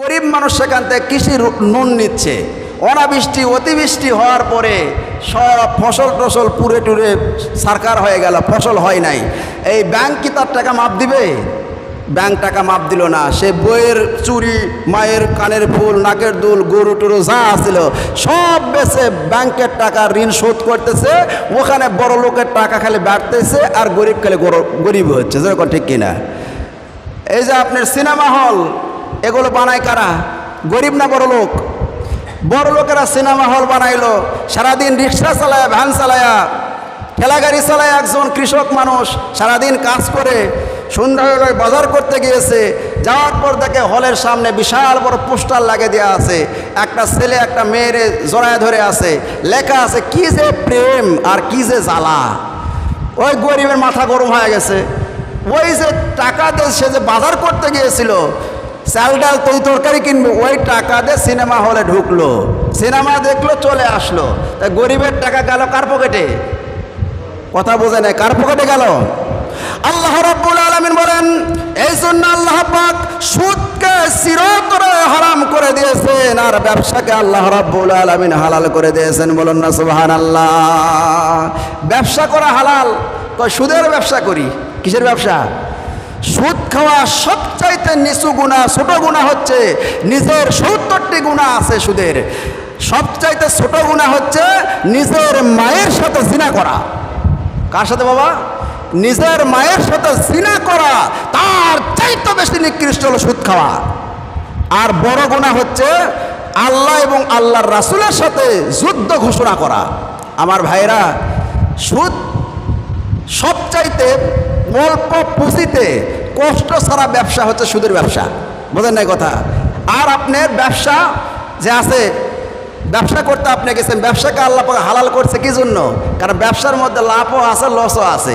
গরিব মানুষ সেখান থেকে কৃষির নুন নিচ্ছে। অনাবৃষ্টি, অতিবৃষ্টি হওয়ার পরে সব ফসল টসল পুরে টুরে সরকার হয়ে গেল, ফসল হয় নাই। এই ব্যাংক কি তার টাকা মাপ দিবে? ব্যাংক টাকা মাপ দিল না। সে বইয়ের চুরি, মায়ের কানের ফুল, নাকের দুল, গরু টুরু যা আসছিল সব বেছে ব্যাংকের টাকা ঋণ শোধ করতেছে। ওখানে বড় লোকের টাকা খালি বাড়তেছে আর গরিব খালি গর- গরিব হচ্ছে। যেরকম ঠিক কিনা। এই যে আপনার সিনেমা হল এগুলো বানায় কারা? গরিব না বড় লোক? বড় লোকেরা সিনেমা হল বানাইলো, সারাদিন রিক্সা চালায়, ভ্যান চালায়া, ঠেলাগাড়ি চালায় একজন কৃষক মানুষ, সারাদিন কাজ করে সন্ধ্যাবেলায় বাজার করতে গিয়েছে, যাওয়ার পর দেখে হলের সামনে বিশাল বড় পোস্টার লাগিয়ে দেওয়া আছে, একটা ছেলে, একটা মেয়ের জড়ায় ধরে আছে, লেখা আছে, কি যে প্রেম আর কি যে জ্বালা। ওই গরিবের মাথা গরম হয়ে গেছে। ওই যে টাকা দিয়ে সে যে বাজার করতে গিয়েছিল চাল ডাল তৈ তরকারি কিনবো, ওই টাকা দিয়ে সিনেমা হলে ঢুকলো। সিনেমা দেখল, চলে আসলো। তা গরিবের টাকা গেল কার পকেটে? কথা বোঝে নাই, কার পকেটে গেল? আল্লাহ রাব্বুল আলামিন বলেন, এই জন্য আল্লাহ পাক সুদকে চিরতরে হারাম করে দিয়েছেন, আর ব্যবসাকে আল্লাহ রাব্বুল আলামিন হালাল করে দিয়েছেন। বলুন না, সুবহানাল্লাহ। ব্যবসা করা হালাল, কয় সুদের ব্যবসা করি? কিসের ব্যবসা? সুদ খাওয়া সবচাইতে নিচু গুণা, ছোট গুণা হচ্ছে নিজের সত্তরটি গুণা আছে সুদের। সবচাইতে ছোট গুণা হচ্ছে নিজের মায়ের সাথে জিনা করা। কার সাথে বাবা? নিজের মায়ের সাথে জিনা করা, তার চাইতে বেশি নিকৃষ্ট হলো সুদ খাওয়া। আর বড় গুণা হচ্ছে আল্লাহ এবং আল্লাহর রাসুলের সাথে যুদ্ধ ঘোষণা করা। আমার ভাইরা সুদ সবচাইতে অল্প পুঁজিতে কষ্ট ছাড়া ব্যবসা হচ্ছে সুদের ব্যবসা। বোঝেন নাই কথা? আর আপনার ব্যবসা যে আছে, ব্যবসা করতে আপনি গেছেন, ব্যবসাকে আল্লাহ হালাল করছে কি জন্য? কারণ ব্যবসার মধ্যে লাভও আছে লসও আছে।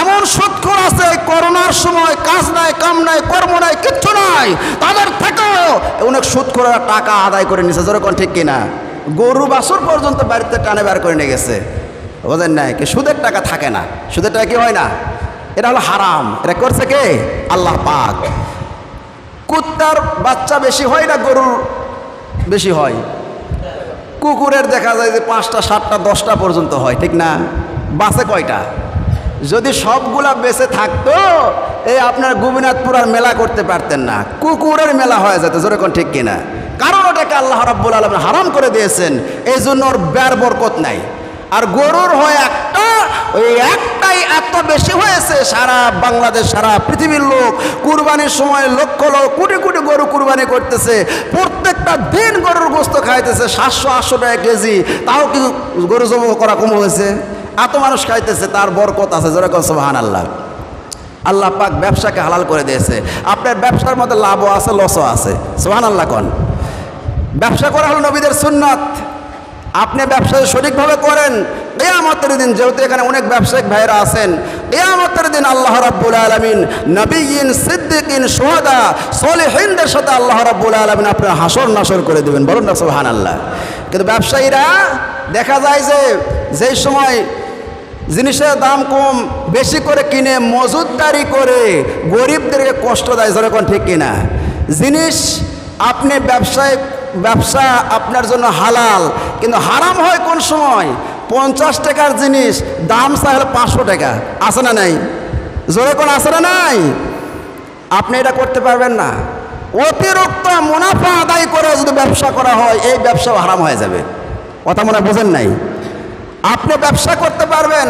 এমন সুৎখর আছে করোনার সময় কাজ নাই, কাম নাই, কর্ম নাই, কিচ্ছু নাই। তাদের থেকেও অনেক সুৎখরা টাকা আদায় করে নিছে যেরকম ঠিক কিনা? গরু বাছুর পর্যন্ত বাড়িতে টানে বের করে নিয়ে গেছে। বোঝেন নাই? কি সুদের টাকা থাকে না। সুদের টাকা কি হয় না? এটা হলো হারাম। এটা করছে কে? আল্লাহ পাক। কুত্তার বাচ্চা বেশি হয় না গরুর বেশি হয়? কুকুরের দেখা যায় যে পাঁচটা, সাতটা, দশটা পর্যন্ত হয়, ঠিক না? বাসে কয়টা? যদি সবগুলা বেঁচে থাকতো এই আপনার গোবিনাথপুর আর মেলা করতে পারতেন না। কুকুরের মেলা হয়ে যেত যেরকম ঠিক কিনা? কারণ ওটাকে আল্লাহ রাব্বুল আলম হারাম করে দিয়েছেন। এই জন্য ওর ব্যার বরকত নাই। আর গরুর হয় একটা ওই একটাই এত বেশি হয়েছে সারা বাংলাদেশ, সারা পৃথিবীর লোক। কুরবানির সময় লক্ষ লোক কোটি কোটি গরু কুরবানি করতেছে। প্রত্যেকটা দিন গরুর গোস্ত খাইতেছে, সাতশো, আটশো টাকা কেজি। তাও কি গরু জমা করা কম হয়েছে? এত মানুষ খাইতেছে, তার বরকত আছে যেরকম সোহান আল্লাহ আল্লাহ পাক ব্যবসাকে হালাল করে দিয়েছে। আপনার ব্যবসার মধ্যে লাভও আছে, লসও আছে। সোহান আল্লাহ কন। ব্যবসা করা হলো নবীদের সুন্নাত। আপনি ব্যবসা সঠিকভাবে করেন কেয়ামতের দিন, যেহেতু এখানে অনেক ব্যবসায়িক ভাইরা আছেন, কেয়ামতের দিন আল্লাহ রাব্বুল আলমিন নবীন সিদ্দিকিন সোহাদা সলিহিনদের সাথে আল্লাহ রাব্বুল আলমিন আপনার হাসর নাসর করে দেবেন। বলুন না সোহান আল্লাহ কিন্তু ব্যবসায়ীরা দেখা যায় যে, যেই সময় জিনিসের দাম কম, বেশি করে কিনে মজুদদারি করে গরিবদেরকে কষ্ট দেয়, যেরকম ঠিক কিনা। জিনিস আপনি ব্যবসায়, ব্যবসা আপনার জন্য হালাল, কিন্তু হারাম হয় কোন সময়? পঞ্চাশ টাকার জিনিস, দাম চাইলে পাঁচশো টাকা। আছে না নাই? জোরে কোন আছে না নাই? আপনি এটা করতে পারবেন না। অতিরিক্ত মুনাফা আদায় করে যদি ব্যবসা করা হয়, এই ব্যবসাও হারাম হয়ে যাবে। কথা মনে বোঝেন নাই? আপনি ব্যবসা করতে পারবেন,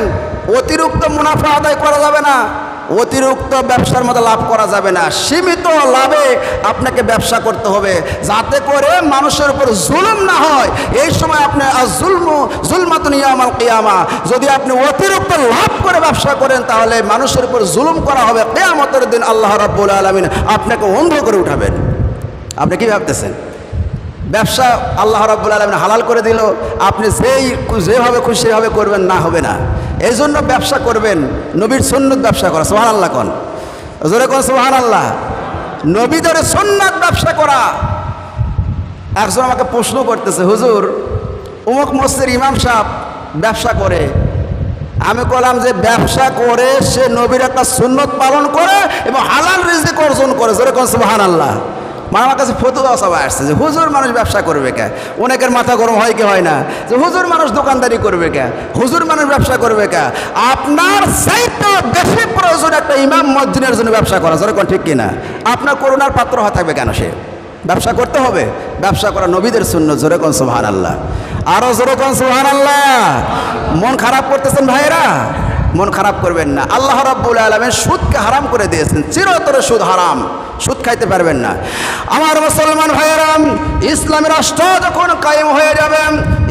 অতিরিক্ত মুনাফা আদায় করা যাবে না। অতিরিক্ত ব্যবসার মধ্যে লাভ করা যাবে না। সীমিত লাভে আপনাকে ব্যবসা করতে হবে। যাতে করে মানুষের উপর জুলুম না হয়। এই সময় আপনি জুলম জুলমাতুন ইয়ামাল কিয়ামা। যদি আপনি অতিরিক্ত লাভ করে ব্যবসা করেন, তাহলে মানুষের উপর জুলুম করা হবে। কেয়ামতের দিন আল্লাহ রাব্বুল আলমিন আপনাকে অন্ধ করে উঠাবেন। আপনি কি ভাবতেছেন? ব্যবসা আল্লাহ রাব্বুল আলমিন হালাল করে দিল। আপনি যেই যেভাবে খুশি সেভাবে করবেন, না হবে না। এই জন্য ব্যবসা করবেন, নবীর সন্ন্যত ব্যবসা করা সোহান আল্লাহ কন। জোরে কোন সোহান আল্লাহ নবীদের সন্ন্যত ব্যবসা করা। একজন আমাকে প্রশ্ন করতেছে, হুজুর, উমুক মসজিদের ইমাম সাহেব ব্যবসা করে? আমি বললাম যে, ব্যবসা করে, সে নবীর একটা সুন্নত পালন করে এবং হালাল রিজিক অর্জন করে। যেরকম সুবাহান আল্লাহ মানে আমার কাছে ফতুয়া সবাই আসছে যে, হুজুর মানুষ ব্যবসা করবে কে? অনেকের মাথা গরম হয় কি হয় না? যে, হুজুর মানুষ দোকানদারি করবে কে? হুজুর মানুষ ব্যবসা করবে কে? আপনার চাইতে বেশি প্রয়োজন একটা ইমাম মসজিদের জন্য ব্যবসা করা। যেরকম ঠিক কিনা আপনার করোনার পাত্র হয়ে থাকবে কেন সে? ব্যবসা করতে হবে। ব্যবসা করা নবীদের শূন্য জোরে কোন সুহান আল্লাহ আরও জোরে কোন সুহান আল্লাহ মন খারাপ করতেছেন ভাইরা মন খারাপ করবেন না। আল্লাহ রাব্বুল আলমেন সুদকে হারাম করে দিয়েছেন। চিরতরে সুদ হারাম। সুদ খাইতে পারবেন না। আমার মুসলমান ভাইয়েরাম, ইসলামী রাষ্ট্র যখন কায়েম হয়ে যাবে,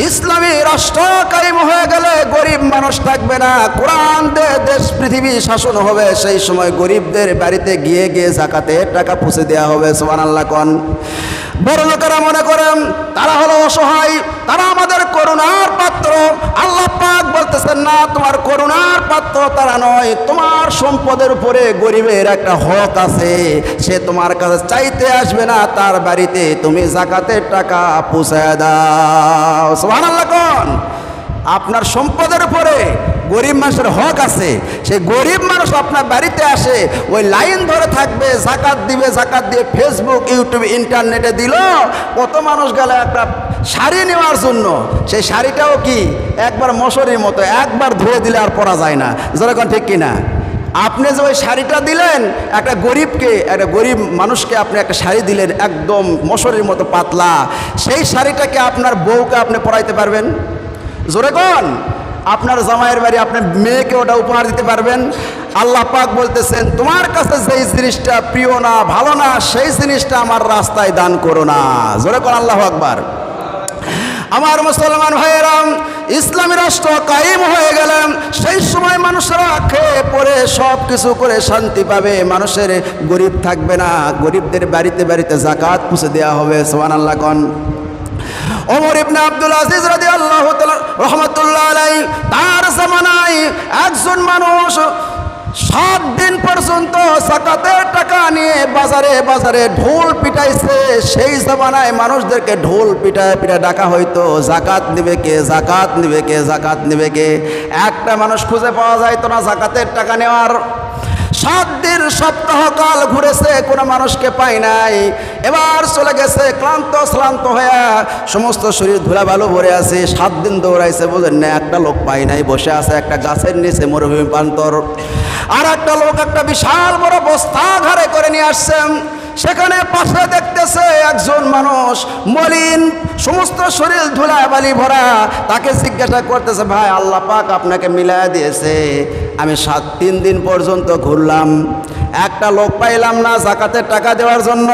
ইসলামী রাষ্ট্র কায়েম হয়ে গেলে গরিব মানুষ থাকবে না। কোরআন দেশ, পৃথিবী শাসন হবে। সেই সময় গরিবদের বাড়িতে গিয়ে গিয়ে জাকাতে টাকা পুষে দেওয়া হবে। সোমান আল্লাহ কন। বড় লোকেরা মনে করেন, তারা হলো অসহায়, তারা আমাদের করুণার পাত্র। আল্লাহ পাক বলতেছেন, না, তোমার করুণার পাত্র তারা নয়, তোমার সম্পদের উপরে গরিবের একটা হক আছে। সে তোমার কাছে চাইতে আসবে না, তার বাড়িতে তুমি জাকাতের টাকা পুষায় দাও। সুবহানাল্লাহ কোন। আপনার সম্পদের উপরে গরিব মানুষের হক আছে। সেই গরিব মানুষ আপনার বাড়িতে আসে, ওই লাইন ধরে থাকবে, জাকাত দিবে, জাকাত দিয়ে ফেসবুক ইউটিউব ইন্টারনেটে দিল, কত মানুষ গেল একটা শাড়ি নেওয়ার জন্য। সেই শাড়িটাও কি? একবার মশারির মতো, একবার ধুয়ে দিলে আর পরা যায় না। যেরকম ঠিক কিনা? আপনি যে ওই শাড়িটা দিলেন, একটা গরিবকে, একটা গরিব মানুষকে আপনি একটা শাড়ি দিলেন, একদম মশারির মতো পাতলা। সেই শাড়িটাকে আপনার বউকে আপনি পরাইতে পারবেন? জোরে কোন। আপনার জামাইয়ের বাড়ি আপনার মেয়েকে ওটা উপহার দিতে পারবেন। আল্লাহ পাক বলতেছেন, তোমার কাছে যেই জিনিসটা প্রিয় না, ভালো না, সেই জিনিসটা আমার রাস্তায় দান করো না। জোরে কোন আল্লাহ আকবার। আমার মুসলমান ভাইয়েরাম, ইসলামী রাষ্ট্র কায়েম হয়ে গেলেন সেই সময় মানুষেরা খেয়ে পরে সব কিছু করে শান্তি পাবে। মানুষের গরিব থাকবে না। গরিবদের বাড়িতে বাড়িতে জাকাত পুষে দেওয়া হবে। সোহান আল্লাহ কন। ওমর ইবনে আব্দুল আজিজ রাদিয়াল্লাহু তাআলা রহমাতুল্লাহ আলাই তার জামানায় একজন মানুষ সাত দিন পর্যন্ত সাকাতের টাকা নিয়ে বাজারে বাজারে ঢোল পিটাইছে, সেই জামানায় মানুষদেরকে ঢোল পিটায় পিটায় ডাকা হইতো, জাকাত নিবে কে, জাকাত নিবে কে, জাকাত নিবে কে? একটা মানুষ খুঁজে পাওয়া যাইতো না জাকাতের টাকা নেওয়ার। সাত দিন সপ্তাহকাল ঘুরেছে, কোনো মানুষকে পাই নাই। এবার চলে গেছে, ক্লান্ত, শ্লান্ত হয়ে সমস্ত শরীর ধুলা ভালো ভরে আছে। সাত দিন দৌড়াইছে বোঝেন না, একটা লোক পাই নাই, বসে আছে, একটা গাছের নিচে মরুভূমি প্রান্তর। আর একটা লোক একটা বিশাল বড় বস্তা ঘরে করে নিয়ে আসছেন সেখানে পাশে দেখতেছে একজন মানুষ মলিন, সমস্ত শরীর ধুলা বালি ভরা। তাকে জিজ্ঞাসা করতেছে, ভাই, আল্লাহ পাক আপনাকে মিলায় দিয়েছে। আমি সাত, তিন দিন পর্যন্ত ঘুরলাম। একটা লোক পাইলাম না জাকাতের টাকা দেওয়ার জন্য।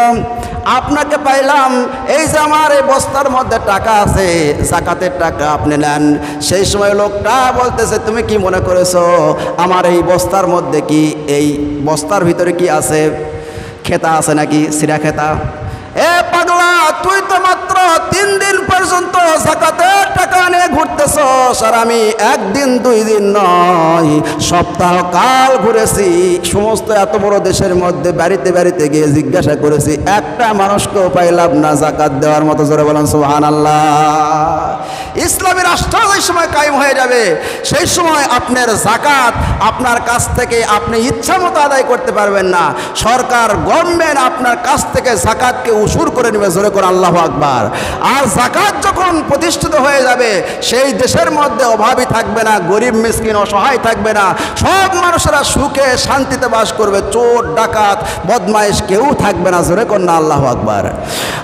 আপনাকে পাইলাম, এই যে আমার এই বস্তার মধ্যে টাকা আছে, জাকাতের টাকা আপনি নেন। সেই সময় লোকটা বলতেছে, তুমি কি মনে করেছ, আমার এই বস্তার মধ্যে কি, এই বস্তার ভিতরে কি আছে? খেতা আছে নাকি সিরা খেতা এ পাগলা তুই তো মাত্র তিন দিন পর্যন্ত জাকাতের টাকা নিয়ে ঘুরতেছ আর আমি একদিন, দুই দিন নয়, সপ্তাহ কাল ঘুরেছি, সমস্ত এত বড় দেশের মধ্যে বাড়িতে বাড়িতে গিয়ে জিজ্ঞাসা করেছি, একটা মানুষকেও পাইলাম না জাকাত দেওয়ার মতো, জোরে বলেন সুহান আল্লাহ ইসলামী রাষ্ট্র ওই সময় কায়েম হয়ে যাবে, সেই সময় আপনার জাকাত আপনার কাছ থেকে আপনি ইচ্ছা মতো আদায় করতে পারবেন না। সরকার গভর্নমেন্ট আপনার কাছ থেকে জাকাতকে উসুর করে নেবে, জোরে করে আল্লাহ আকবার। আর জাকাত যখন প্রতিষ্ঠিত হয়ে যাবে, সেই দেশের মধ্যে অভাবী থাকবে না, গরিব, মিসকিন, অসহায় থাকবে না। সব মানুষেরা সুখে, শান্তিতে বাস করবে, চোর, ডাকাত, বদমাইশ কেউ থাকবে না, জোরে কন্যা আল্লাহ আকবার।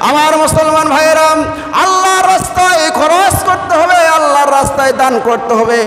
আমার মুসলমান ভাইয়েরাম আল্লাহর রাস্তায় খরচ করতে হবে, আল্লাহর রাস্তায় দান করতে হবে।